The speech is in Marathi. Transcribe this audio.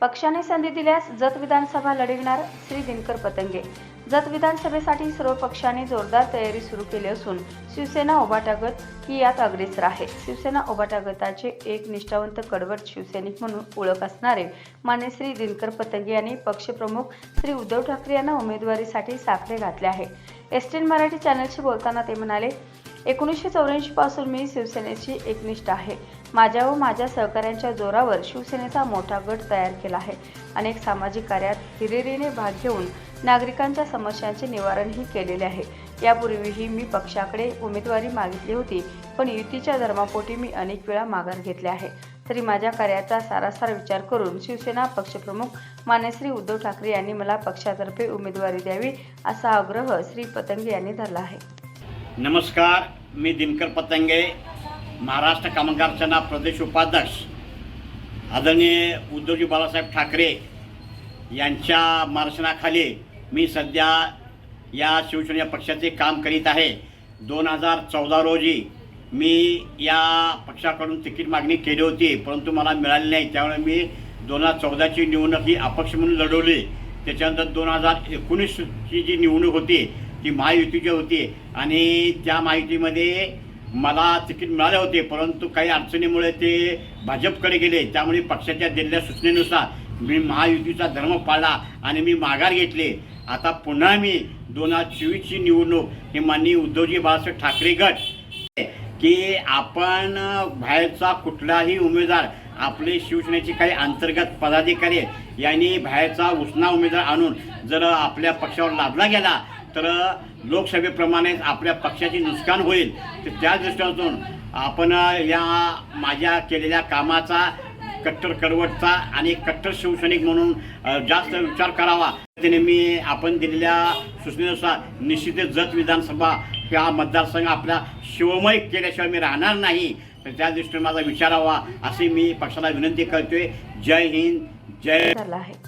पक्षाने संधी दिल्यास जत विधानसभा लढविणार श्री दिनकर पतंगे. जत विधानसभेसाठी सर्व पक्षांनी जोरदार तयारी सुरू केली असून शिवसेना ओबाटागत ही यात अग्रेसर आहे. शिवसेना ओबाटागताचे एक निष्ठावंत कडवट शिवसैनिक म्हणून ओळख असणारे मान्य श्री दिनकर पतंगे यांनी पक्षप्रमुख श्री उद्धव ठाकरे यांना उमेदवारीसाठी साखरे घातले आहे. एस टेन मराठी चॅनलशी बोलताना ते म्हणाले एकोणीसशे चौऱ्याऐंशी पासून मी शिवसेनेची एकनिष्ठ आहे. माझ्या व माझ्या सहकाऱ्यांच्या जोरावर शिवसेनेचा मोठा गट तयार केला आहे. अनेक सामाजिक कार्यात हिरिरीने भाग घेऊन नागरिकांच्या समस्यांचे निवारणही केलेले आहे. यापूर्वीही मी पक्षाकडे उमेदवारी मागितली होती पण युतीच्या धर्मापोटी मी अनेक वेळा माघार घेतले आहे. तरी माझ्या कार्याचा सारासार विचार करून शिवसेना पक्षप्रमुख मानेश्री उद्धव ठाकरे यांनी मला पक्षातर्फे उमेदवारी द्यावी असा आग्रह श्री पतंगे यांनी धरला आहे. नमस्कार मी दिनकर पतंगे महाराष्ट्र कामगार सेना प्रदेश उपाध्यक्ष. आदरणीय उद्धवजी बाळासाहेब ठाकरे यांच्या मार्गदर्शनाखाली मी सध्या या शिवसेना पक्षाचे काम करीत आहे. दोन हजार चौदा रोजी मी या पक्षाकडून तिकीट मागणी केली होती परंतु मला मिळाली नाही. त्यामुळे मी दोन हजार चौदाची निवडणूक ही अपक्ष म्हणून लढवली. त्याच्यानंतर दोन हजार एकोणीसची जी निवडणूक होती ती महायुतीची होती. आणि त्या महायुतीमध्ये मला तिकीट मिळाले होते परंतु काही अडचणीमुळे ते भाजपकडे गेले. त्यामुळे पक्षाच्या दिलेल्या सूचनेनुसार मी महायुतीचा धर्म पाळला आणि मी माघार घेतले. आता पुन्हा मी दोन हजार चोवीसची निवडणूक हे माननीय उद्धवजी बाळासाहेब ठाकरे गट की आपण बाहेरचा कुठलाही उमेदवार आपले शिवसेनेचे काही अंतर्गत पदाधिकारी यांनी बाहेरचा उसना उमेदवार आणून जर आपल्या पक्षावर लादला गेला तर लोकसभेप्रमाणेच आपल्या पक्षाचे नुकसान होईल तर त्या दृष्टीतून आपण या माझ्या केलेल्या कामाचा कट्टर कडवटचा आणि कट्टर शिवसैनिक म्हणून जास्त विचार करावा. त्याने मी आपण दिलेल्या सूचनेनुसार निश्चितच जत विधानसभा ह्या मतदारसंघ आपला शिवमय केल्याशिवाय मी राहणार नाही. तर त्या दृष्टीने माझा विचारावा अशी मी पक्षाला विनंती करतोय. जय हिंद जय आहे.